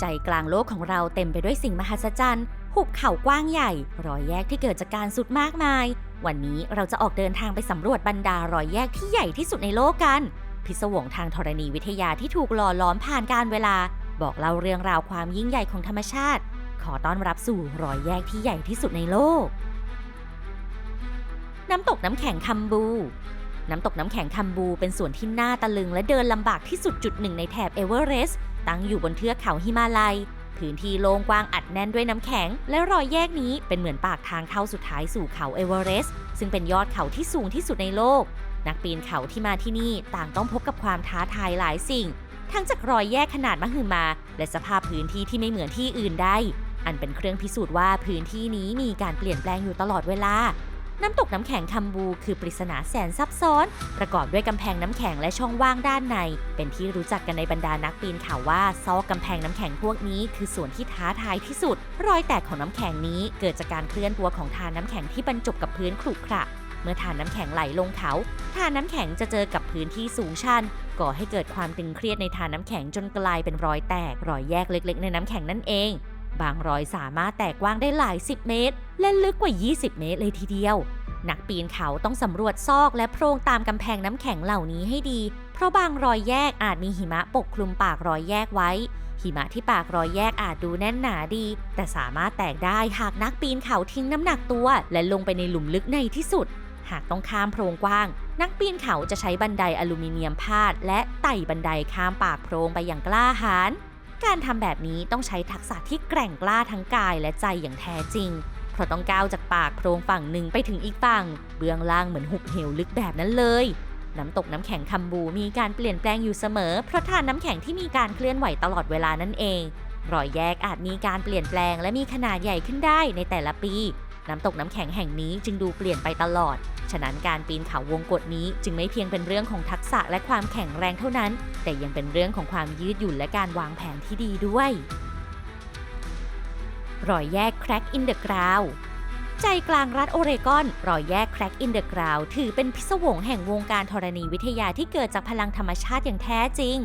ใจกลางโลกของเราเต็มไปด้วยสิ่งมหัศจรรย์ หุบเขากว้างใหญ่ รอยแยกที่เกิดจากการสุดมากมาย วันนี้เราจะออกเดินทางไปสำรวจบรรดารอยแยกที่ใหญ่ที่สุดในโลกกัน พิศวงทางธรณีวิทยาที่ถูกหล่อล้อมผ่านการเวลา บอกเล่าเรื่องราวความยิ่งใหญ่ของธรรมชาติ ขอต้อนรับสู่รอยแยกที่ใหญ่ที่สุดในโลก น้ำตกน้ำแข็งคัมบู น้ำตกน้ำแข็งคัมบูเป็นส่วนที่น่าตะลึงและเดินลำบากที่สุดจุดหนึ่งในแถบเอเวอเรสต์ ตั้งอยู่บนเทือกเขาหิมาลัย พื้นที่โล่งกว้างอัดแน่นด้วยน้ำแข็ง และรอยแยกนี้เป็นเหมือนปากทางเข้าสุดท้ายสู่เขาเอเวอเรสต์ซึ่งเป็นยอดเขาที่สูงที่สุดในโลก นักปีนเขาที่มาที่นี่ต่างต้องพบกับความท้าทายหลายสิ่ง ทั้งจากรอยแยกขนาดมหึมา และสภาพพื้นที่ที่ไม่เหมือนที่อื่นใดอันเป็นเครื่องพิสูจน์ว่าพื้นที่นี้มีการเปลี่ยนแปลงอยู่ตลอดเวลา น้ำตกน้ำแข็งคัมบูคือปริศนาแสนซับซ้อน ประกอบด้วยกำแพงน้ำแข็งและช่องว่างด้านใน เป็นที่รู้จักกันในบรรดานักปีนเขาว่าซอกกำแพงน้ำแข็งพวกนี้ คือส่วนที่ท้าทายที่สุด รอยแตกของน้ำแข็งนี้ เกิดจากการเคลื่อนตัวของทานน้ำแข็งที่บรรจบกับพื้นขรุขระเมื่อทานน้ำแข็งไหลลงเขาทานน้ำแข็งจะเจอกับพื้นที่สูงชันก่อให้เกิดความตึงเครียดในทานน้ำแข็งจนกลายเป็นรอยแตก รอยแยกเล็ก ๆ ในน้ำแข็งนั่นเอง บางรอยสามารถแตกกว้างได้หลาย 10 เมตร และลึกกว่า 20 เมตรเลยทีเดียว นักปีนเขาต้องสำรวจซอกและโพรงตามกำแพงน้ำแข็งเหล่านี้ให้ดี เพราะบางรอยแยกอาจมีหิมะปกคลุมปากรอยแยกไว้ หิมะที่ปากรอยแยกอาจดูแน่นหนาดี แต่สามารถแตกได้หากนักปีนเขาทิ้งน้ำหนักตัว และลงไปในหลุมลึกในที่สุด หากต้องข้ามโพรงกว้าง นักปีนเขาจะใช้บันไดอลูมิเนียมพาด และไต่บันไดข้ามปากโพรงไปอย่างกล้าหาญ การทำแบบนี้ต้องใช้ทักษะที่แกร่งกล้าทั้งกายและใจอย่างแท้จริง เพราะต้องก้าวจากปากโพรงฝั่งหนึ่งไปถึงอีกฝั่ง เบื้องล่างเหมือนหุบเหวลึกแบบนั้นเลย น้ำตกน้ำแข็งคัมบูมีการเปลี่ยนแปลงอยู่เสมอ เพราะทานน้ำแข็งที่มีการเคลื่อนไหวตลอดเวลานั่นเองรอยแยกอาจมีการเปลี่ยนแปลงและมีขนาดใหญ่ขึ้นได้ในแต่ละปี น้ำตกน้ำแข็งแห่งนี้จึงดูเปลี่ยนไปตลอด ฉะนั้นการปีนเขาวงกฏนี้จึงไม่เพียงเป็นเรื่องของทักษะและความแข็งแรงเท่านั้น แต่ยังเป็นเรื่องของความยืดหยุ่นและการวางแผนที่ดีด้วยรอยแยก Crack in the Ground ใจกลางรัฐโอเรกอน รอยแยก Crack in the Ground ถือเป็นพิศวงแห่งวงการธรณีวิทยาที่เกิดจากพลังธรรมชาติอย่างแท้จริง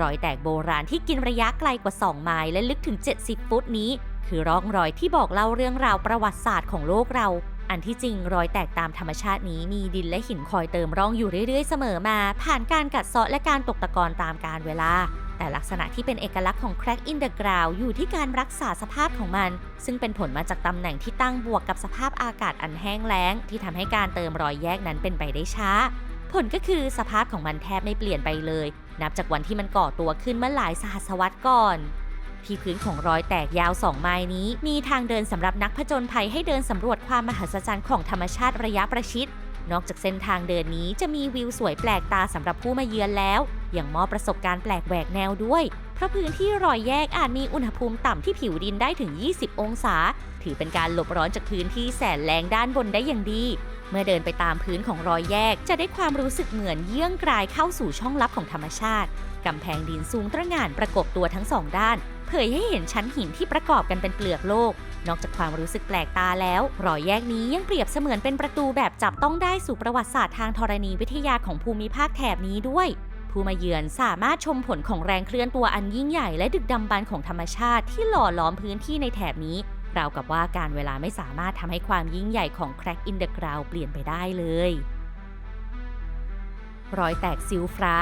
รอยแตกโบราณที่กินระยะไกลกว่า 2 ไมล์และลึกถึง 70 ฟุตนี้ คือร่องรอยที่บอกเล่าเรื่องราวประวัติศาสตร์ของโลกเรา อันที่จริงรอยแตกตามธรรมชาตินี้มีดินและหินคอยเติมร่องอยู่เรื่อยๆเสมอมา ผ่านการกัดเซาะและการตกตะกอนตามกาลเวลา แต่ลักษณะที่เป็นเอกลักษณ์ของ Crack in the Ground อยู่ที่การรักษาสภาพของมัน ซึ่งเป็นผลมาจากตำแหน่งที่ตั้งบวกกับสภาพอากาศอันแห้งแล้ง ที่ทำให้การเติมรอยแยกนั้นเป็นไปได้ช้า ผลก็คือสภาพของมันแทบไม่เปลี่ยนไปเลย นับจากวันที่มันก่อตัวขึ้นเมื่อหลายสหัสวรรษก่อน ที่พื้นของรอยแตกยาว 2 ไมล์นี้ มีทางเดินสำหรับนักผจญภัยให้เดินสำรวจความมหัศจรรย์ของธรรมชาติระยะประชิด นอกจากเส้นทางเดินนี้จะมีวิวสวยแปลกตาสำหรับผู้มาเยือนแล้ว ยังมอบประสบการณ์แปลกแหวกแนวด้วย เพราะพื้นที่รอยแยกอาจมีอุณหภูมิต่ำที่ผิวดินได้ถึง 20 องศา ถือเป็นการหลบร้อนจากพื้นที่แสนแรงด้านบนได้อย่างดีเมื่อเดินไปตามพื้นของรอยแยก จะได้ความรู้สึกเหมือนเยื่องกลายเข้าสู่ช่องลับของธรรมชาติ กำแพงดินสูงตระหง่านประกบตัวทั้งสองด้าน ยให้เห็นชั้นหินที่ประกอบกันเป็นเปลือกโลก นอกจากความรู้สึกแปลกตาแล้ว รอยแยกนี้ยังเปรียบเสมือนเป็นประตูแบบจับต้องได้สู่ประวัติศาสตร์ทางธรณีวิทยาของภูมิภาคแถบนี้ด้วยผู้มาเยือนสามารถชมผลของแรงเคลื่อนตัวอันยิ่งใหญ่และดึกดำบรรพ์ของธรรมชาติที่หล่อล้อมพื้นที่ในแถบนี้ ราวกับว่าการเวลาไม่สามารถทำให้ความยิ่งใหญ่ของ Crack in the Ground เปลี่ยนไปได้เลย รอยแตกซิลฟรา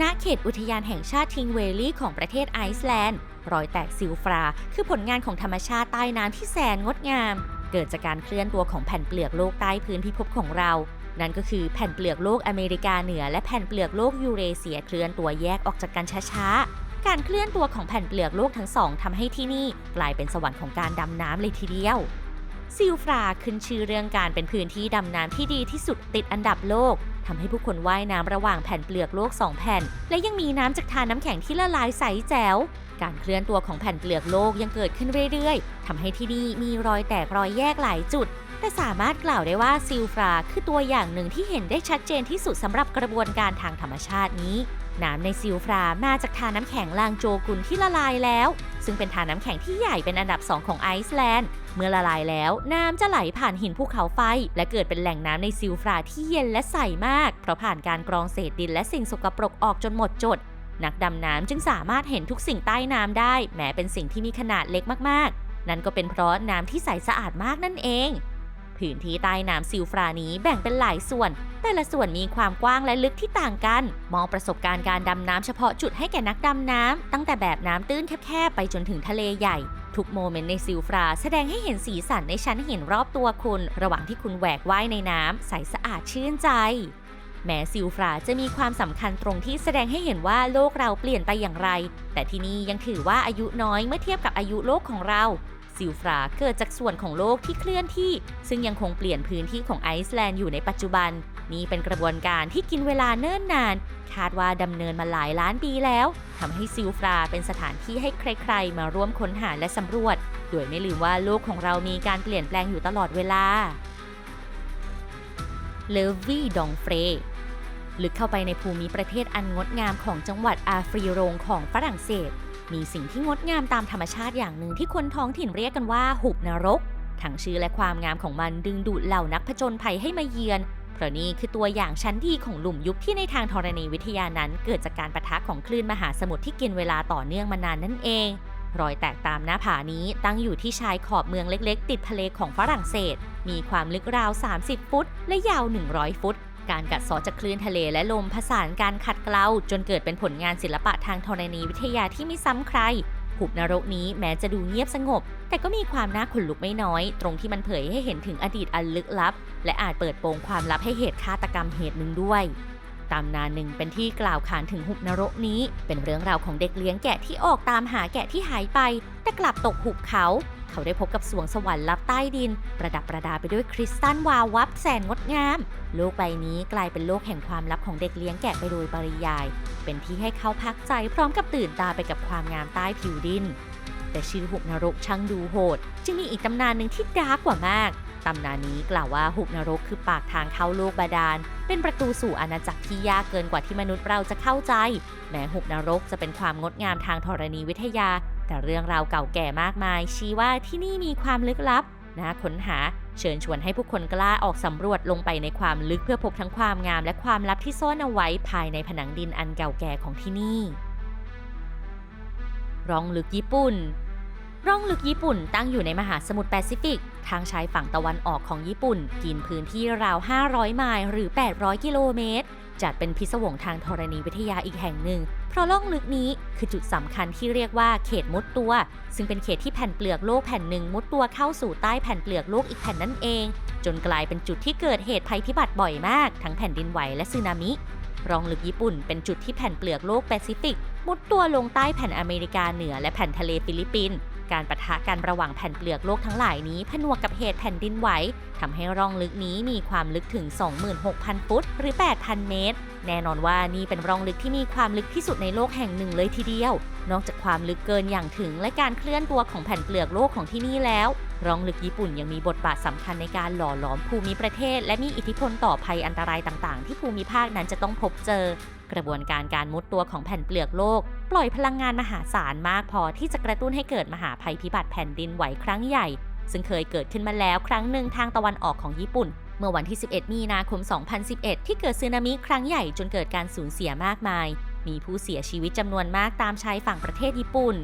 ณ เขตอุทยานแห่งชาติทิงเวลลี่ของประเทศไอซ์แลนด์ รอยแตกซิลฟรา คือผลงานของธรรมชาติใต้น้ำที่แสนงดงาม เกิดจากการเคลื่อนตัวของแผ่นเปลือกโลกใต้พื้นพิภพของเรา นั่นก็คือแผ่นเปลือกโลกอเมริกาเหนือ และแผ่นเปลือกโลกยูเรเซียเคลื่อนตัวแยกออกจากกันช้าๆ การเคลื่อนตัวของแผ่นเปลือกโลกทั้งสองทำให้ที่นี่กลายเป็นสวรรค์ของการดำน้ำเลยทีเดียวซิลฟราขึ้นชื่อเรื่องการเป็นพื้นที่ดำน้ำที่ดีที่สุดติดอันดับโลกทำให้ผู้คนว่ายน้ำระหว่างแผ่นเปลือกโลก 2 แผ่น และยังมีน้ำจากทานน้ำแข็งที่ละลายใสแจ๋ว การเคลื่อนตัวของแผ่นเปลือกโลกยังเกิดขึ้นเรื่อยๆทำให้ที่นี่มีรอยแตกรอยแยกหลายจุด แต่สามารถกล่าวได้ว่าซิลฟราคือตัวอย่างหนึ่งที่เห็นได้ชัดเจนที่สุดสำหรับกระบวนการทางธรรมชาตินี้ น้ำในซิลฟรามาจากทานน้ำแข็งลางโจกุนที่ละลายแล้ว ซึ่งเป็นทานน้ำแข็งที่ใหญ่เป็นอันดับ2ของไอซ์แลนด์ เมื่อละลายแล้ว น้ำจะไหลผ่านหินภูเขาไฟ และเกิดเป็นแหล่งน้ำในซิลฟราที่เย็นและใสมาก เพราะผ่านการกรองเศษดินและสิ่งสกปรกออกจนหมดจด นักดำน้ำจึงสามารถเห็นทุกสิ่งใต้น้ำได้ แม้เป็นสิ่งที่มีขนาดเล็กมากๆ นั่นก็เป็นเพราะน้ำที่ใสสะอาดมากนั่นเอง พื้นที่ใต้น้ำซิลฟรานี้แบ่งเป็นหลายส่วน แต่ละส่วนมีความกว้างและลึกที่ต่างกัน มองประสบการณ์การดำน้ำเฉพาะจุดให้แก่นักดำน้ำตั้งแต่แบบน้ำตื้นแคบๆไปจนถึงทะเลใหญ่ ทุกโมเมนต์ในซิลฟรา แสดงให้เห็นสีสันในชั้นหินรอบตัวคุณ ระหว่างที่คุณแหวกว่ายในน้ำใสสะอาดชื่นใจ แม้ซิลฟราจะมีความสำคัญตรงที่แสดงให้เห็นว่าโลกเราเปลี่ยนไปอย่างไร แต่ที่นี่ยังถือว่าอายุน้อยเมื่อเทียบกับอายุโลกของเราซิลฟราเกิดจากส่วนของโลกที่เคลื่อนที่ ซึ่งยังคงเปลี่ยนพื้นที่ของไอซ์แลนด์อยู่ในปัจจุบัน นี่เป็นกระบวนการที่กินเวลาเนิ่นนาน คาดว่าดำเนินมาหลายล้านปีแล้วทำให้ซิลฟราเป็นสถานที่ให้ใครๆ มาร่วมค้นหาและสำรวจ โดยไม่ลืมว่าโลกของเรามีการเปลี่ยนแปลงอยู่ตลอดเวลาเลวี่ดองเฟร ลึกเข้าไปในภูมิประเทศอันงดงามของจังหวัดอาฟรีโรงของฝรั่งเศส มีสิ่งที่งดงามตามธรรมชาติอย่างหนึ่งที่คนท้องถิ่นเรียกกันว่าหุบนรก ทั้งชื่อและความงามของมันดึงดูดเหล่านักผจญภัยให้มาเยือน เพราะนี่คือตัวอย่างชั้นดีของหลุมยุบที่ในทางธรณีวิทยานั้น เกิดจากการประทะของคลื่นมหาสมุทรที่กินเวลาต่อเนื่องมานานนั่นเอง รอยแตกตามหน้าผานี้ตั้งอยู่ที่ชายขอบเมืองเล็ก ๆ ติดทะเลของฝรั่งเศส มีความลึกราว 30 ฟุต และยาว 100 ฟุต การกัดเซอจากคลื่นทะเลและลมผสานการขัดเกลาจนเกิดเป็นผลงานศิลปะทางธรณีวิทยาที่ไม่ซ้ำใครหุบนรกนี้แม้จะดูเงียบสงบ แต่ก็มีความน่าขนลุกไม่น้อย ตรงที่มันเผยให้เห็นถึงอดีตอันลึกลับ และอาจเปิดโปงความลับให้เหตุฆาตกรรมเหตุหนึ่งด้วยตำนานหนึ่งเป็นที่กล่าวขานถึงหุบนรกนี้ เป็นเรื่องราวของเด็กเลี้ยงแกะที่ออกตามหาแกะที่หายไป แต่กลับตกหุบเขา เขาได้พบกับสวงสวรรค์ลับใต้ดิน ประดับประดาไปด้วยคริสตัลวาววับแสนงดงาม โลกใบนี้กลายเป็นโลกแห่งความลับของเด็กเลี้ยงแกะไปโดยปริยาย เป็นที่ให้เขาพักใจพร้อมกับตื่นตาไปกับความงามใต้ผิวดิน แต่ชื่อหุบนรกช่างดูโหด จึงมีอีกตำนานหนึ่งที่ดาร์กกว่ามากตำนานนี้กล่าวว่าหุบนรกคือปากทางเข้าโลกบาดาล เป็นประตูสู่อาณาจักรที่ยากเกินกว่าที่มนุษย์เราจะเข้าใจ แม้หุบนรกจะเป็นความงดงามทางธรณีวิทยา แต่เรื่องราวเก่าแก่มากมาย ชี้ว่าที่นี่มีความลึกลับน่าค้นหา เชิญชวนให้ผู้คนกล้าออกสำรวจลงไปในความลึกเพื่อพบทั้งความงามและความลับที่ซ่อนเอาไว้ภายในผนังดินอันเก่าแก่ของที่นี่ ร่องลึกญี่ปุ่น ร่องลึกญี่ปุ่นตั้งอยู่ในมหาสมุทรแปซิฟิก ทางชายฝั่งตะวันออกของญี่ปุ่น กินพื้นที่ราว 500 ไมล์หรือ 800 กิโลเมตรจัดเป็นพิศวงทางธรณีวิทยาอีกแห่งหนึ่ง เพราะล่องลึกนี้คือจุดสำคัญที่เรียกว่าเขตมุดตัว ซึ่งเป็นเขตที่แผ่นเปลือกโลกแผ่นหนึ่งมุดตัวเข้าสู่ใต้แผ่นเปลือกโลกอีกแผ่นนั่นเอง จนกลายเป็นจุดที่เกิดเหตุภัยพิบัติบ่อยมาก ทั้งแผ่นดินไหวและสึนามิร่องลึกญี่ปุ่นเป็นจุดที่แผ่นเปลือกโลกแปซิฟิก มุดตัวลงใต้แผ่นอเมริกาเหนือและแผ่นทะเลฟิลิปปินส์ การปะทะกันระหว่างแผ่นเปลือกโลกทั้งหลายนี้ ผนวกกับเหตุแผ่นดินไหวทำให้ร่องลึกนี้มีความลึกถึง 26,000 ฟุต หรือ 8,000 เมตร แน่นอนว่านี่เป็นร่องลึกที่มีความลึกที่สุดในโลกแห่งหนึ่งเลยทีเดียว นอกจากความลึกเกินอย่างถึงและการเคลื่อนตัวของแผ่นเปลือกโลกของที่นี่แล้ว ร่องลึกญี่ปุ่นยังมีบทบาทสำคัญในการหล่อหลอมภูมิประเทศ และมีอิทธิพลต่อภัยอันตรายต่างๆ ที่ภูมิภาคนั้นจะต้องพบเจอ กระบวนการการมุดตัวของแผ่นเปลือกโลก ปล่อยพลังงานมหาศาลมากพอที่จะกระตุ้นให้เกิดมหาภัยพิบัติแผ่นดินไหวครั้งใหญ่ ซึ่งเคยเกิดขึ้นมาแล้วครั้งหนึ่งทางตะวันออกของญี่ปุ่น เมื่อวันที่ 11 มีนาคม 2011 ที่เกิดสึนามิครั้งใหญ่จนเกิดการสูญเสียมากมาย มีผู้เสียชีวิตจำนวนมากตามชายฝั่งประเทศญี่ปุ่น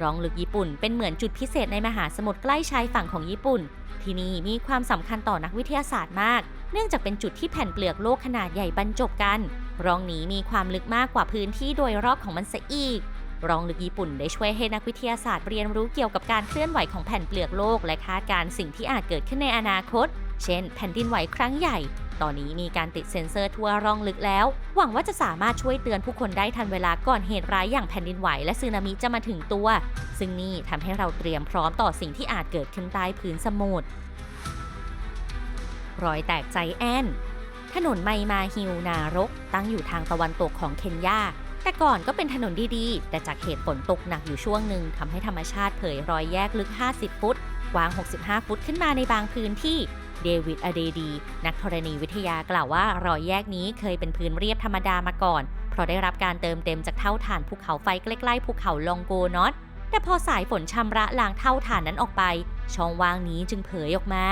ร่องลึกญี่ปุ่นเป็นเหมือนจุดพิเศษในมหาสมุทรใกล้ชายฝั่งของญี่ปุ่น ที่นี่มีความสำคัญต่อนักวิทยาศาสตร์มาก เนื่องจากเป็นจุดที่แผ่นเปลือกโลกขนาดใหญ่บรรจบกัน ร่องนี้มีความลึกมากกว่าพื้นที่โดยรอบของมันซะอีก รองลึกญี่ปุ่นได้ช่วยให้นักวิทยาศาสตร์เรียนรู้เกี่ยวกับการเคลื่อนไหวของแผ่นเปลือกโลก และคาดการณ์สิ่งที่อาจเกิดขึ้นในอนาคต เช่น แผ่นดินไหวครั้งใหญ่ ตอนนี้มีการติดเซ็นเซอร์ทั่วร่องลึกแล้ว หวังว่าจะสามารถช่วยเตือนผู้คนได้ทันเวลาก่อนเหตุร้ายอย่างแผ่นดินไหวและสึนามิจะมาถึงตัว ซึ่งนี่ทำให้เราเตรียมพร้อมต่อสิ่งที่อาจเกิดขึ้นใต้พื้นสมุทร รอยแตกใจแอน ถนนไมมาฮิลนารก ตั้งอยู่ทางตะวันตกของเคนยา แต่ก่อนก็เป็นถนนดีๆ แต่จากเหตุฝนตกหนักอยู่ช่วงหนึ่งทำให้ธรรมชาติเผยรอยแยกลึก 50 ฟุตกว้าง 65 ฟุตขึ้นมาในบางพื้นที่เดวิดอเดดี นักธรณีวิทยากล่าวว่ารอยแยกนี้เคยเป็นพื้นเรียบธรรมดามาก่อน เพราะได้รับการเติมเต็มจากเท่าฐานภูเขาไฟใกล้ๆภูเขาลองโกนอตแต่พอสายฝนชำระล้างเท่าฐานนั้นออกไป ช่องว่างนี้จึงเผยออกมา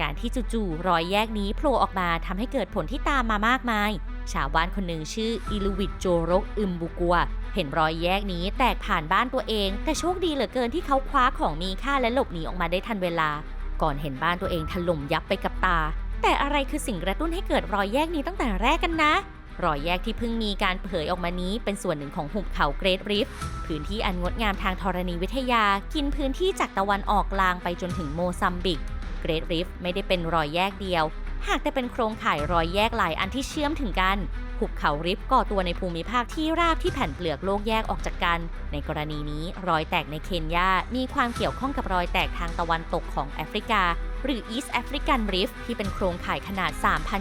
การที่จู่ๆรอยแยกนี้โผล่ออกมาทำให้เกิดผลที่ตามมามากมาย ชาวบ้านคนหนึ่งชื่ออิลูวิดโจโรกอึมบุกัว เห็นรอยแยกนี้แตกผ่านบ้านตัวเอง แต่โชคดีเหลือเกินที่เขาคว้าของมีค่าและหลบหนีออกมาได้ทันเวลา ก่อนเห็นบ้านตัวเองถล่มยับไปกับตา แต่อะไรคือสิ่งกระตุ้นให้เกิดรอยแยกนี้ตั้งแต่แรกกันนะรอยแยกที่เพิ่งมีการเผยออกมานี้เป็นส่วนหนึ่งของหุบเขาเกรทริฟพื้นที่อันงดงามทางธรณีวิทยา กินพื้นที่จากตะวันออกกลางไปจนถึงโมซัมบิก เกรทริฟไม่ได้เป็นรอยแยกเดียว หากแต่เป็นโครงข่ายรอยแยกหลายอันที่เชื่อมถึงกันหุบเขาริฟก่อตัวในภูมิภาคที่ราบที่แผ่นเปลือกโลกแยกออกจากกัน ในกรณีนี้รอยแตกในเคนยา มีความเกี่ยวข้องกับรอยแตกทางตะวันตกของแอฟริกา หรือ East African Rift ที่เป็นโครงข่ายขนาด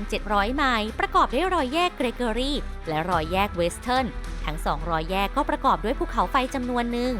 3,700 ไมล์ ประกอบด้วยรอยแยกเกรเกอรีและรอยแยกเวสเทิร์น ทั้งสองรอยแยกก็ประกอบด้วยภูเขาไฟจำนวนหนึ่ง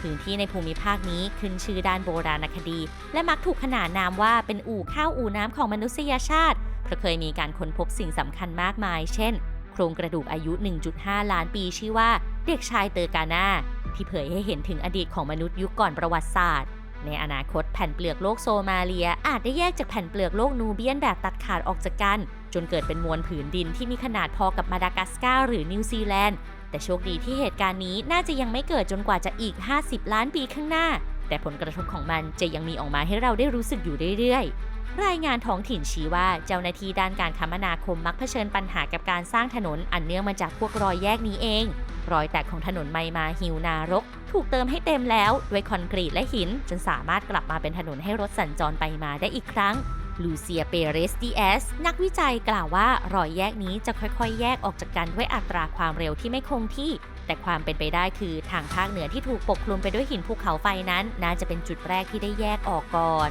พื้นที่ในภูมิภาคนี้ขึ้นชื่อด้านโบราณคดี และมักถูกขนานนามว่าเป็นอู่ข้าวอู่น้ำของมนุษยชาติเพราะเคยมีการค้นพบสิ่งสำคัญมากมาย เช่น โครงกระดูกอายุ 1.5 ล้านปีชื่อว่าเด็กชายเตอร์กานาที่เผยให้เห็นถึงอดีตของมนุษย์ยุคก่อนประวัติศาสตร์ ในอนาคตแผ่นเปลือกโลกโซมาเลีย อาจได้แยกจากแผ่นเปลือกโลกนูเบียนแบบตัดขาดออกจากกัน จนเกิดเป็นมวลผืนดินที่มีขนาดพอกับมาดากัสการ์หรือนิวซีแลนด์ แต่โชคดีที่เหตุการณ์นี้น่าจะยังไม่เกิดจนกว่าจะอีก 50 ล้านปีข้างหน้า แต่ผลกระทบของมันจะยังมีออกมาให้เราได้รู้สึกอยู่เรื่อยๆ รายงานท้องถิ่นชี้ว่าเจ้าหน้าที่ด้านการคมนาคมมักเผชิญปัญหากับการสร้างถนนอันเนื่องมาจากพวกรอยแยกนี้เอง รอยแตกของถนนไมมาฮิวนารก ถูกเติมให้เต็มแล้วด้วยคอนกรีตและหิน จนสามารถกลับมาเป็นถนนให้รถสัญจรไปมาได้อีกครั้ง ลูเซียเปเรสดีเอสนักวิจัยกล่าวว่ารอยแยกนี้จะค่อยๆ แยกออกจากกันด้วยอัตราความเร็วที่ไม่คงที่ แต่ความเป็นไปได้คือทางภาคเหนือที่ถูกปกคลุมไปด้วยหินภูเขาไฟนั้น น่าจะเป็นจุดแรกที่ได้แยกออกก่อน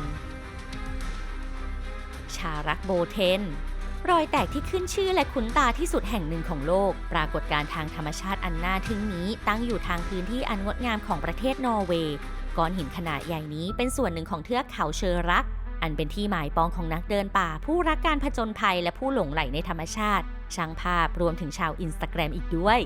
ชารักโบเทนรอยแตกที่ขึ้นชื่อและคุ้นตาที่สุดแห่งหนึ่งของโลก ปรากฏการณ์ทางธรรมชาติอันน่าทึ่งนี้ ตั้งอยู่ทางพื้นที่อันงดงามของประเทศนอร์เวย์ ก้อนหินขนาดใหญ่นี้เป็นส่วนหนึ่งของเทือกเขาเชอรัก อันเป็นที่หมายปองของนักเดินป่า ผู้รักการผจญภัยและผู้หลงใหลในธรรมชาติ ช่างภาพรวมถึงชาวอินสตาแกรมอีกด้วย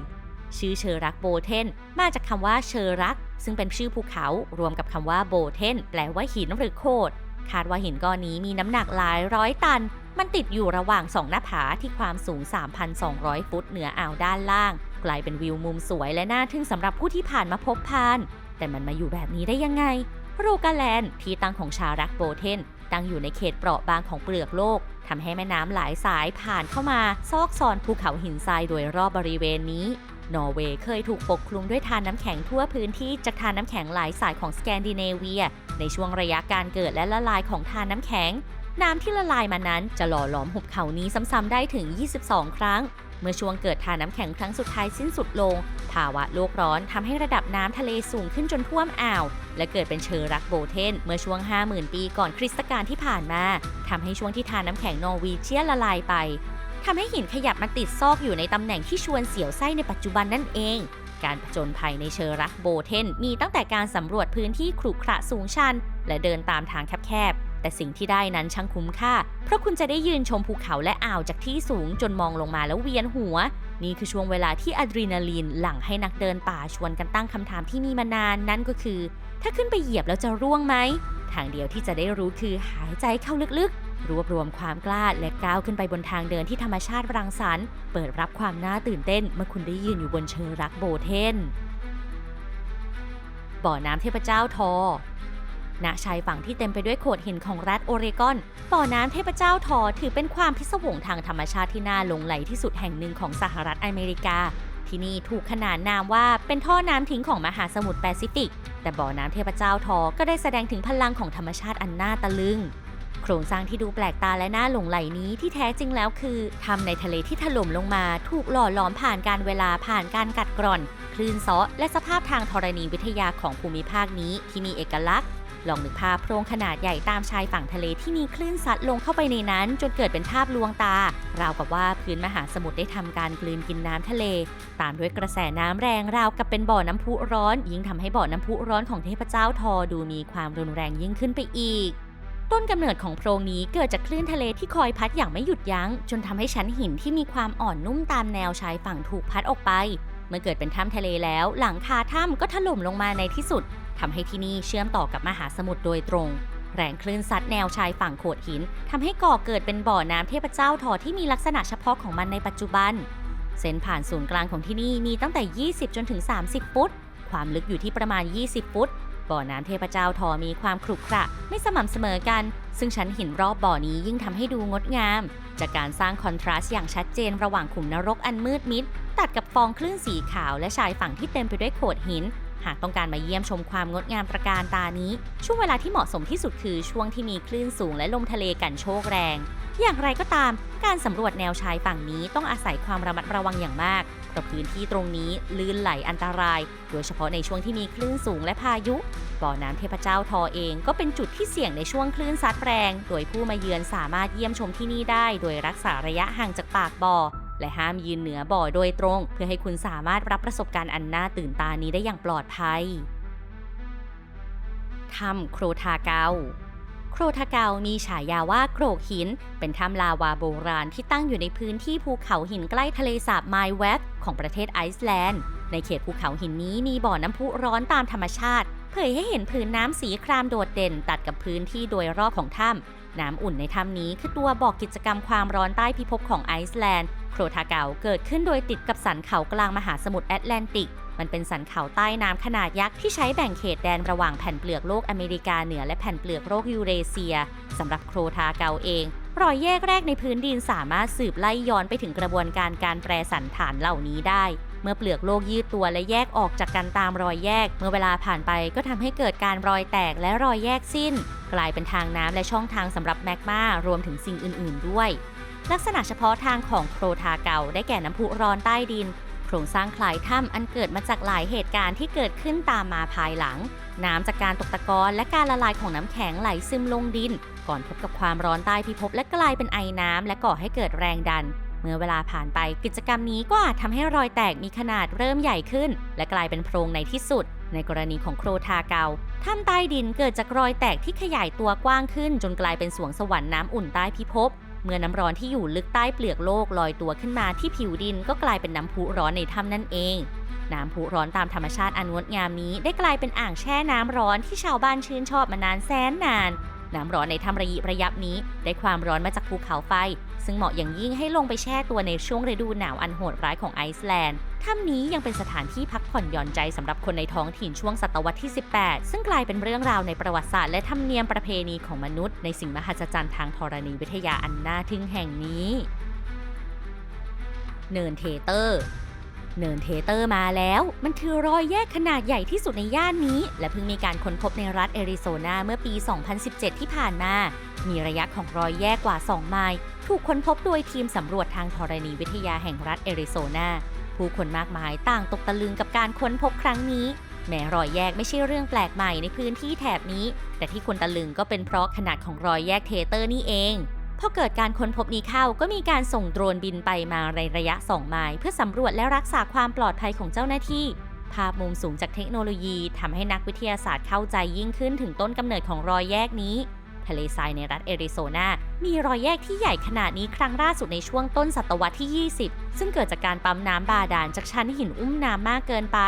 ชื่อเชอรักโบเทนมาจากคำว่าเชอรัก ซึ่งเป็นชื่อภูเขารวมกับคำว่าโบเทนแปลว่าหินหรือโคดคาดว่าหินก้อนนี้มีน้ำหนักหลายร้อยตัน มันติดอยู่ระหว่างสองหน้าผาที่ความสูง 3,200 ฟุตเหนืออ่าวด้านล่าง กลายเป็นวิวมุมสวยและน่าทึ่งสำหรับผู้ที่ผ่านมาพบผ่าน แต่มันมาอยู่แบบนี้ได้ยังไงโรกาแลนด์ที่ตั้งของชารักโบเทน ตั้งอยู่ในเขตเปราะบางของเปลือกโลกทำให้แม่น้ำหลายสายผ่านเข้ามา ซอกซอนภูเขาหินทรายโดยรอบบริเวณนี้ นอร์เวย์เคยถูกปกคลุมด้วยทานน้ำแข็งทั่วพื้นที่จากทานน้ำแข็งหลายสายของสแกนดิเนเวีย ในช่วงระยะการเกิดและละลายของทานน้ำแข็ง น้ำที่ละลายมานั้นจะหล่อหลอมหุบเขานี้ซ้ำๆได้ถึง 22 ครั้งเมื่อช่วงเกิดทานน้ำแข็งครั้งสุดท้ายสิ้นสุดลง ภาวะโลกร้อนทำให้ระดับน้ำทะเลสูงขึ้นจนท่วมอ่าว และเกิดเป็นเชอรักโบเทนเมื่อช่วง 50,000 ปีก่อนคริสตกาลที่ผ่านมาทำให้ช่วงที่ทานน้ำแข็งนอร์วีเจียนละลายไปทำให้หินขยับมาติดซอกอยู่ในตำแหน่งที่ชวนเสียวไส้ในปัจจุบันนั่นเอง การผจญภัยในเชอรักโบเทนมีตั้งแต่การสำรวจพื้นที่ขรุขระสูงชัน และเดินตามทางแคบๆ แต่สิ่งที่ได้นั้นช่างคุ้มค่า เพราะคุณจะได้ยืนชมภูเขาและอ่าวจากที่สูงจนมองลงมาแล้วเวียนหัว นี่คือช่วงเวลาที่อะดรีนาลีนหลั่งให้นักเดินป่าชวนกันตั้งคำถามที่มีมานานนั่นก็คือ ถ้าขึ้นไปเหยียบแล้วจะร่วงไหม ทางเดียวที่จะได้รู้คือหายใจเข้าลึกๆ รวบรวมความกล้าและก้าวขึ้นไปบนทางเดินที่ธรรมชาติรังสรรค์เปิดรับความน่าตื่นเต้น เมื่อคุณได้ยืนอยู่บนเชิงรักโบเทนบ่อน้ำเทพเจ้าทอ ณชายฝั่งที่เต็มไปด้วยโขดหินของรัฐโอเรกอนบ่อน้ำเทพเจ้าทอถือเป็นความพิศวงทางธรรมชาติที่น่าหลงไหลที่สุดแห่งหนึ่งของสหรัฐอเมริกา ที่นี่ถูกขนานนามว่าเป็นท่อน้ำทิ้งของมหาสมุทรแปซิฟิก แต่บ่อน้ำเทพเจ้าทอก็ได้แสดงถึงพลังของธรรมชาติอันน่าตะลึงโครงสร้างที่ดูแปลกตาและน่าหลงไหลนี้ที่แท้จริงแล้วคือทำในทะเลที่ถล่มลงมาถูกหล่อหลอมผ่านการเวลาผ่านการกัดกร่อน คลื่นเซาะและสภาพทางธรณีวิทยาของภูมิภาคนี้ที่มีเอกลักษณ์ ลองนึกภาพโพรงขนาดใหญ่ตามชายฝั่งทะเลที่มีคลื่นซัดลงเข้าไปในนั้น จนเกิดเป็นภาพลวงตา ราวกับว่าพื้นมหาสมุทรได้ทำการกลืนกินน้ำทะเล ตามด้วยกระแสน้ำแรงราวกับเป็นบ่อน้ำพุร้อน ยิ่งทำให้บ่อน้ำพุร้อนของเทพเจ้าทอดูมีความรุนแรงยิ่งขึ้นไปอีกต้นกำเนิดของโพรงนี้เกิดจากคลื่นทะเลที่คอยพัดอย่างไม่หยุดยัง้ง จนทำให้ชั้นหินที่มีความอ่อนนุ่มตามแนวชายฝั่งถูกพัดออกไป เมื่อเกิดเป็นถ้ำทะเลแล้ว หลังคาถ้ำก็ถล่มลงมาในที่สุดทำให้ที่นี่เชื่อมต่อกับมหาสมุทรโดยตรง แรงคลื่นซัดแนวชายฝั่งโขดหินทำให้ก่อเกิดเป็นบ่อน้ำเทพเจ้าทอที่มีลักษณะเฉพาะของมันในปัจจุบัน เส้นผ่านศูนย์กลางของที่นี่มีตั้งแต่ 20 จนถึง 30 ฟุต ความลึกอยู่ที่ประมาณ 20 ฟุตบ่อน้ำเทพเจ้าทอมีความขรุขระไม่สม่ำเสมอกัน ซึ่งชั้นหินรอบบ่อนี้ยิ่งทำให้ดูงดงาม จากการสร้างคอนทราสต์อย่างชัดเจนระหว่างขุมนรกอันมืดมิด ตัดกับฟองคลื่นสีขาวและชายฝั่งที่เต็มไปด้วยโขดหิน หากต้องการมาเยี่ยมชมความงดงามประการตานี้ ช่วงเวลาที่เหมาะสมที่สุดคือช่วงที่มีคลื่นสูงและลมทะเลกันโชกแรง อย่างไรก็ตาม การสำรวจแนวชายฝั่งนี้ต้องอาศัยความระมัดระวังอย่างมากเพราะพื้นที่ตรงนี้ลื่นไหลอันตราย โดยเฉพาะในช่วงที่มีคลื่นสูงและพายุบ่อน้ำเทพเจ้าทอเองก็เป็นจุดที่เสี่ยงในช่วงคลื่นซัดแรง โดยผู้มาเยือนสามารถเยี่ยมชมที่นี่ได้ โดยรักษาระยะห่างจากปากบ่อ และห้ามยืนเหนือบ่อโดยตรง เพื่อให้คุณสามารถรับประสบการณ์อันน่าตื่นตานี้ได้อย่างปลอดภัยถ้ำโครทาเกาโครทาเกามีฉายาว่าโกรกหิน เป็นถ้ำลาวาโบราณที่ตั้งอยู่ในพื้นที่ภูเขาหินใกล้ทะเลสาบไมล์แวบของประเทศไอซ์แลนด์ ในเขตภูเขาหินนี้มีบ่อน้ำพุร้อนตามธรรมชาติ เผยให้เห็นพื้นน้ำสีครามโดดเด่นตัดกับพื้นที่โดยรอบของถ้ำน้ำอุ่นในถ้ำนี้คือตัวบอกกิจกรรมความร้อนใต้พิภพของไอซ์แลนด์ ครทาเกาเกิดขึ้นโดยติดกับสันเขากลางมหาสมุทรแอตแลนติก มันเป็นสันเขาใต้น้ำขนาดยักษ์ที่ใช้แบ่งเขตแดนระหว่างแผ่นเปลือกโลกอเมริกาเหนือและแผ่นเปลือกโลกยูเรเซียสำหรับโครทาเกาเอง รอยแยกแรกในพื้นดินสามารถสืบไล่ย้อนไปถึงกระบวนการการแปรสันฐานเหล่านี้ได้เมื่อเปลือกโลกยืดตัวและแยกออกจากกันตามรอยแยก เมื่อเวลาผ่านไปก็ทำให้เกิดการรอยแตกและรอยแยกสิ้น กลายเป็นทางน้ำและช่องทางสำหรับแมกมารวมถึงสิ่งอื่น ๆ ด้วย ลักษณะเฉพาะทางของโครทาเก่าได้แก่น้ำพุร้อนใต้ดิน โครงสร้างคล้ายถ้ำอันเกิดมาจากหลายเหตุการณ์ที่เกิดขึ้นตามมาภายหลัง น้ำจากการตกตะกอนและการละลายของน้ำแข็งไหลซึมลงดิน ก่อนพบกับความร้อนใต้พิภพและกลายเป็นไอน้ำและก่อให้เกิดแรงดัน เมื่อเวลาผ่านไปกิจกรรมนี้ก็อาจทำให้รอยแตกมีขนาดเริ่มใหญ่ขึ้น และกลายเป็นโพรงในที่สุดในกรณีของโครทาเกาถ้ำใต้ดินเกิดจากรอยแตกที่ขยายตัวกว้างขึ้น จนกลายเป็นสวงสวรรค์น้ำอุ่นใต้พิภพ เมื่อน้ำร้อนที่อยู่ลึกใต้เปลือกโลกลอยตัวขึ้นมาที่ผิวดินก็กลายเป็นน้ำพุร้อนในถ้ำนั่นเอง น้ำพุร้อนตามธรรมชาติอันงดงามนี้ ได้กลายเป็นอ่างแช่น้ำร้อนที่ชาวบ้านชื่นชอบมานานแสนนาน น้ำร้อนในถ้ำระยิระยับนี้ ได้ความร้อนมาจากภูเขาไฟ ซึ่งเหมาะอย่างยิ่งให้ลงไปแช่ตัวในช่วงฤดูหนาวอันโหดร้ายของไอซ์แลนด์ ถ้ำนี้ยังเป็นสถานที่พักผ่อนหย่อนใจสำหรับคนในท้องถิ่นช่วงศตวรรษที่ 18 ซึ่งกลายเป็นเรื่องราวในประวัติศาสตร์และธรรมเนียมประเพณีของมนุษย์ในสิ่งมหัศจรรย์ทางธรณีวิทยาอันน่าทึ่งแห่งนี้ เนินเทเตอร์เนินเทเตอร์มาแล้ว มันคือรอยแยกขนาดใหญ่ที่สุดในย่านนี้ และเพิ่งมีการค้นพบในรัฐแอริโซนาเมื่อปี 2017 ที่ผ่านมา มีระยะของรอยแยกกว่า 2 ไมล์ ถูกค้นพบโดยทีมสำรวจทางธรณีวิทยาแห่งรัฐแอริโซนา ผู้คนมากมายต่างตกตะลึงกับการค้นพบครั้งนี้ แม้รอยแยกไม่ใช่เรื่องแปลกใหม่ในพื้นที่แถบนี้ แต่ที่คนตะลึงก็เป็นเพราะขนาดของรอยแยกเทเตอร์นี่เองพอเกิดการค้นพบนี้เข้าก็มีการส่งโดรนบินไปมาในระยะ 2 ไมล์เพื่อสำรวจและรักษาความปลอดภัยของเจ้าหน้าที่ ภาพมุมสูงจากเทคโนโลยีทำให้นักวิทยาศาสตร์เข้าใจยิ่งขึ้นถึงต้นกำเนิดของรอยแยกนี้ ทะเลทรายในรัฐเอริโซนา มีรอยแยกที่ใหญ่ขนาดนี้ครั้งล่าสุดในช่วงต้นศตวรรษที่ 20 ซึ่งเกิดจากการปั๊มน้ำบาดาลจากชั้นหินอุ้มน้ำมากเกินไป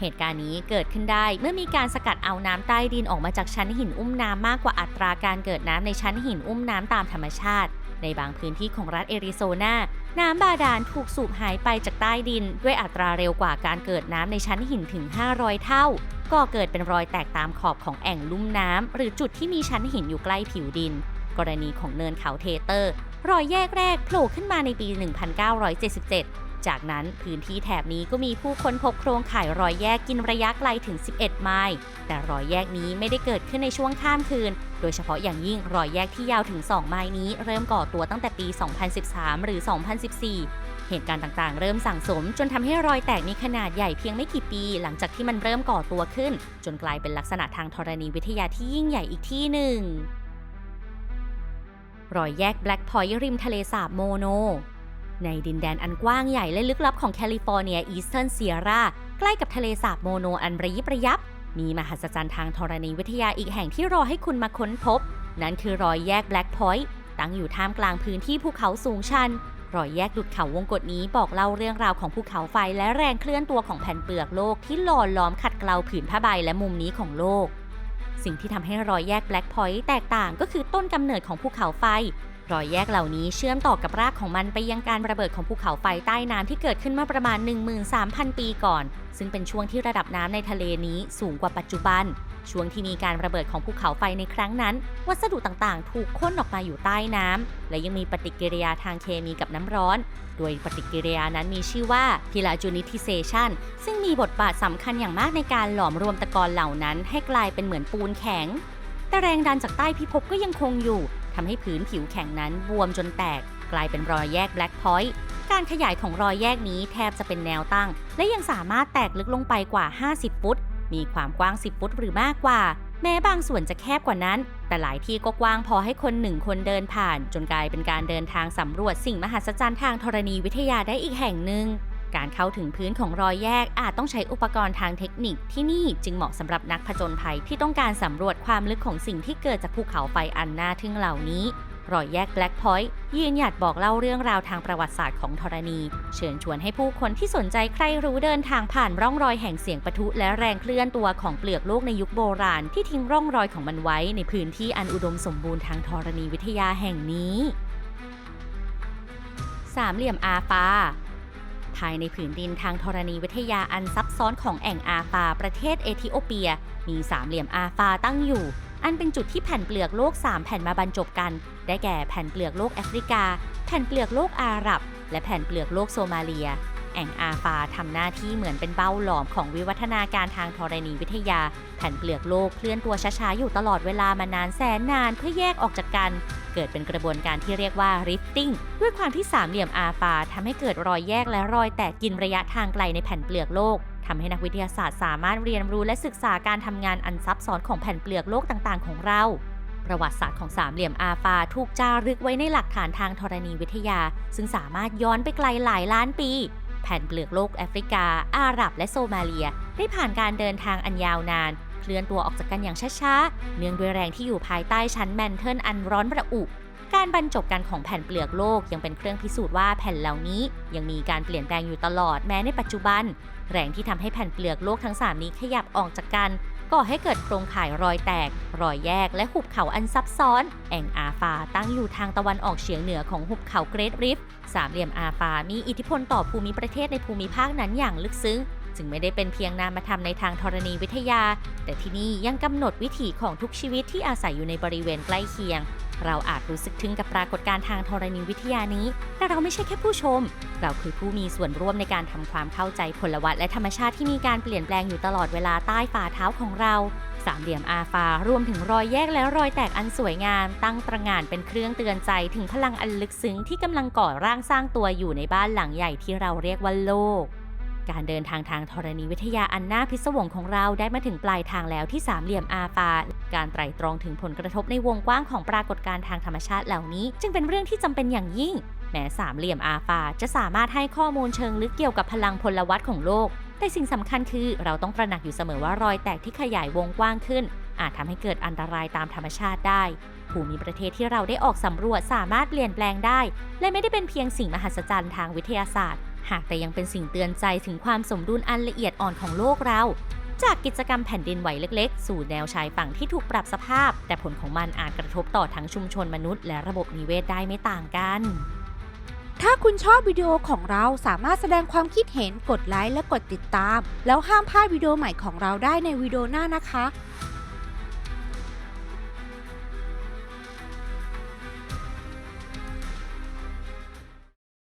เหตุการณ์นี้เกิดขึ้นได้เมื่อมีการสกัดเอาน้ำใต้ดินออกมาจากชั้นหินอุ้มน้ำมากกว่าอัตราการเกิดน้ำในชั้นหินอุ้มน้ำตามธรรมชาติ ในบางพื้นที่ของรัฐเอริโซนาน้ำบาดาลถูกสูบหายไปจากใต้ดิน ด้วยอัตราเร็วกว่าการเกิดน้ำในชั้นหินถึง 500 เท่า ก็เกิดเป็นรอยแตกตามขอบของแอ่งลุ่มน้ำหรือจุดที่มีชั้นหินอยู่ใกล้ผิวดิน กรณีของเนินเขาเทเตอร์ รอยแยกแรกโผล่ขึ้นมาในปี 1977 จากนั้นพื้นที่แถบนี้ก็มีผู้ค้นพบโครงข่ายรอยแยกกินระยะไกลถึง 11 ไมล์แต่รอยแยกนี้ไม่ได้เกิดขึ้นในช่วงข้ามคืน โดยเฉพาะอย่างยิ่งรอยแยกที่ยาวถึง 2 ไมล์นี้เริ่มก่อตัวตั้งแต่ปี 2013 หรือ 2014 เหตุการณ์ต่างๆ เริ่มสั่งสม จนทำให้รอยแตกมีขนาดใหญ่เพียงไม่กี่ปี หลังจากที่มันเริ่มก่อตัวขึ้น จนกลายเป็นลักษณะทางธรณีวิทยาที่ยิ่งใหญ่อีกที่หนึ่งรอยแยกแบล็กพอยต์ริมทะเลสาบโมโน ในดินแดนอันกว้างใหญ่และลึกลับของแคลิฟอร์เนียอีสเทิร์นเซียร่าใกล้กับทะเลสาบโมโนอันระยิบระยับ มีมหัศจรรย์ทางธรณีวิทยาอีกแห่งที่รอให้คุณมาค้นพบ นั่นคือรอยแยกแบล็กพอยต์ตั้งอยู่ท่ามกลางพื้นที่ภูเขาสูงชัน รอยแยกดุดเขาวงกฏนี้บอกเล่าเรื่องราวของภูเขาไฟและแรงเคลื่อนตัวของแผ่นเปลือกโลกที่หล่อล้อมขัดเกลาผืนผ้าใบและมุมนี้ของโลก สิ่งที่ทำให้รอยแยก Black Point แตกต่างก็คือต้นกำเนิดของภูเขาไฟ รอยแยกเหล่านี้เชื่อมต่อกับรากของมันไปยังการระเบิดของภูเขาไฟใต้น้ำที่เกิดขึ้นเมื่อประมาณ 13,000 ปีก่อน ซึ่งเป็นช่วงที่ระดับน้ำในทะเลนี้สูงกว่าปัจจุบัน ช่วงที่มีการระเบิดของภูเขาไฟในครั้งนั้น วัสดุต่างๆ ถูกค้นออกมาอยู่ใต้น้ำและยังมีปฏิกิริยาทางเคมีกับน้ำร้อน โดยปฏิกิริยานั้นมีชื่อว่า Pelagianization ซึ่งมีบทบาทสำคัญอย่างมากในการหลอมรวมตะกอนเหล่านั้น ให้กลายเป็นเหมือนปูนแข็งแต่แรงดันจากใต้พิภพก็ยังคงอยู่ ทำให้พื้นผิวแข็งนั้นบวมจนแตก กลายเป็นรอยแยก Black Point การขยายของรอยแยกนี้แทบจะเป็นแนวตั้ง และยังสามารถแตกลึกลงไปกว่า 50 ฟุต มีความกว้าง 10 ฟุตหรือมากกว่า แม้บางส่วนจะแคบกว่านั้น แต่หลายที่ก็กว้างพอให้คนหนึ่งคนเดินผ่าน จนกลายเป็นการเดินทางสำรวจสิ่งมหัศจรรย์ทางธรณีวิทยาได้อีกแห่งหนึ่ง การเข้าถึงพื้นของรอยแยกอาจต้องใช้อุปกรณ์ทางเทคนิคที่นี่จึงเหมาะสำหรับนักผจญภัยที่ต้องการสำรวจความลึกของสิ่งที่เกิดจากภูเขาไฟอันน่าทึ่งเหล่านี้ รอยแยก Black Point ยืนหยัดบอกเล่าเรื่องราวทางประวัติศาสตร์ของธรณี เชิญชวนให้ผู้คนที่สนใจใครรู้เดินทางผ่านร่องรอยแห่งเสียงปะทุและแรงเคลื่อนตัวของเปลือกโลกในยุคโบราณ ที่ทิ้งร่องรอยของมันไว้ในพื้นที่อันอุดมสมบูรณ์ทางธรณีวิทยาแห่งนี้สามเหลี่ยมอาฟา ภายในผืนดินทางธรณีวิทยาอันซับซ้อนของแอ่งอาฟาประเทศเอธิโอเปีย มีสามเหลี่ยมอาฟาตั้งอยู่ อันเป็นจุดที่แผ่นเปลือกโลก 3 แผ่นมาบรรจบกัน ได้แก่แผ่นเปลือกโลกแอฟริกา แผ่นเปลือกโลกอาหรับ และแผ่นเปลือกโลกโซมาเลีย แอ่งอาฟาทำหน้าที่เหมือนเป็นเบ้าหลอมของวิวัฒนาการทางธรณีวิทยา แผ่นเปลือกโลกเคลื่อนตัวช้าๆ อยู่ตลอดเวลามานานแสนนานเพื่อแยกออกจากกัน เกิดเป็นกระบวนการที่เรียกว่า rifting ด้วยความที่สามเหลี่ยมอาฟาทำให้เกิดรอยแยกและรอยแตกกินระยะทางไกลในแผ่นเปลือกโลกทำให้นักวิทยาศาสตร์สามารถเรียนรู้และศึกษาการทำงานอันซับซ้อนของแผ่นเปลือกโลกต่างๆ ของเราประวัติศาสตร์ของสามเหลี่ยมอาฟาถูกจารึกไว้ในหลักฐานทางธรณีวิทยา ซึ่งสามารถย้อนไปไกลหลายล้านปี แผ่นเปลือกโลกแอฟริกา อาหรับ และโซมาเลีย ได้ผ่านการเดินทางอันยาวนาน เคลื่อนตัวออกจากกันอย่างช้าๆ เนื่องด้วยแรงที่อยู่ภายใต้ชั้นแมนเทิลอันร้อนระอุ การบรรจบกันของแผ่นเปลือกโลกยังเป็นเครื่องพิสูจน์ว่าแผ่นเหล่านี้ ยังมีการเปลี่ยนแปลงอยู่ตลอดแม้ในปัจจุบัน แรงที่ทำให้แผ่นเปลือกโลกทั้ง 3 นี้ขยับออกจากกัน ก่อให้เกิดโครงข่ายรอยแตก รอยแยกและหุบเขาอันซับซ้อน แอ่งอาฟาตั้งอยู่ทางตะวันออกเฉียงเหนือของหุบเขาเกรดริฟต์สามเหลี่ยมอาฟามีอิทธิพลต่อภูมิประเทศในภูมิภาคนั้นอย่างลึกซึ้ง จึงไม่ได้เป็นเพียงนามธรรมในทางธรณีวิทยา แต่ที่นี่ยังกำหนดวิถีของทุกชีวิตที่อาศัยอยู่ในบริเวณใกล้เคียง เราอาจรู้สึกถึงกับปรากฏการณ์ทางธรณีวิทยานี้ แต่เราไม่ใช่แค่ผู้ชม เราคือผู้มีส่วนร่วมในการทำความเข้าใจพลวัตและธรรมชาติที่มีการเปลี่ยนแปลงอยู่ตลอดเวลาใต้ฝ่าเท้าของเรา สามเหลี่ยมอาฟารวมถึงรอยแยกและรอยแตกอันสวยงาม ตั้งตระหง่านเป็นเครื่องเตือนใจถึงพลังอันลึกซึ้งที่กำลังก่อร่างสร้างตัวอยู่ในบ้านหลังใหญ่ที่เราเรียกว่าโลก การเดินทางทางธรณีวิทยาอันน่าพิศวงของเราได้มาถึงปลายทางแล้วที่สามเหลี่ยมอาฟา การไตร่ตรองถึงผลกระทบในวงกว้างของปรากฏการณ์ทางธรรมชาติเหล่านี้ จึงเป็นเรื่องที่จำเป็นอย่างยิ่ง แม้สามเหลี่ยมอาฟาจะสามารถให้ข้อมูลเชิงลึกเกี่ยวกับพลังพลวัตของโลก แต่สิ่งสำคัญคือเราต้องตระหนักอยู่เสมอว่ารอยแตกที่ขยายวงกว้างขึ้น อาจทำให้เกิดอันตรายตามธรรมชาติได้ภูมิประเทศที่เราได้ออกสำรวจสามารถเปลี่ยนแปลงได้ และไม่ได้เป็นเพียงสิ่งมหัศจรรย์ทางวิทยาศาสตร์ หากแต่ยังเป็นสิ่งเตือนใจถึงความสมดุลอันละเอียดอ่อนของโลกเรา จากกิจกรรมแผ่นดินไหวเล็กๆ สู่แนวชายฝั่งที่ถูกปรับสภาพ แต่ผลของมันอาจกระทบต่อทั้งชุมชนมนุษย์และระบบนิเวศได้ไม่ต่างกัน ถ้าคุณชอบวิดีโอของเราสามารถแสดงความคิดเห็นกดไลค์และกดติดตาม แล้วห้ามพลาดวิดีโอใหม่ของเราได้ในวิดีโอหน้านะคะ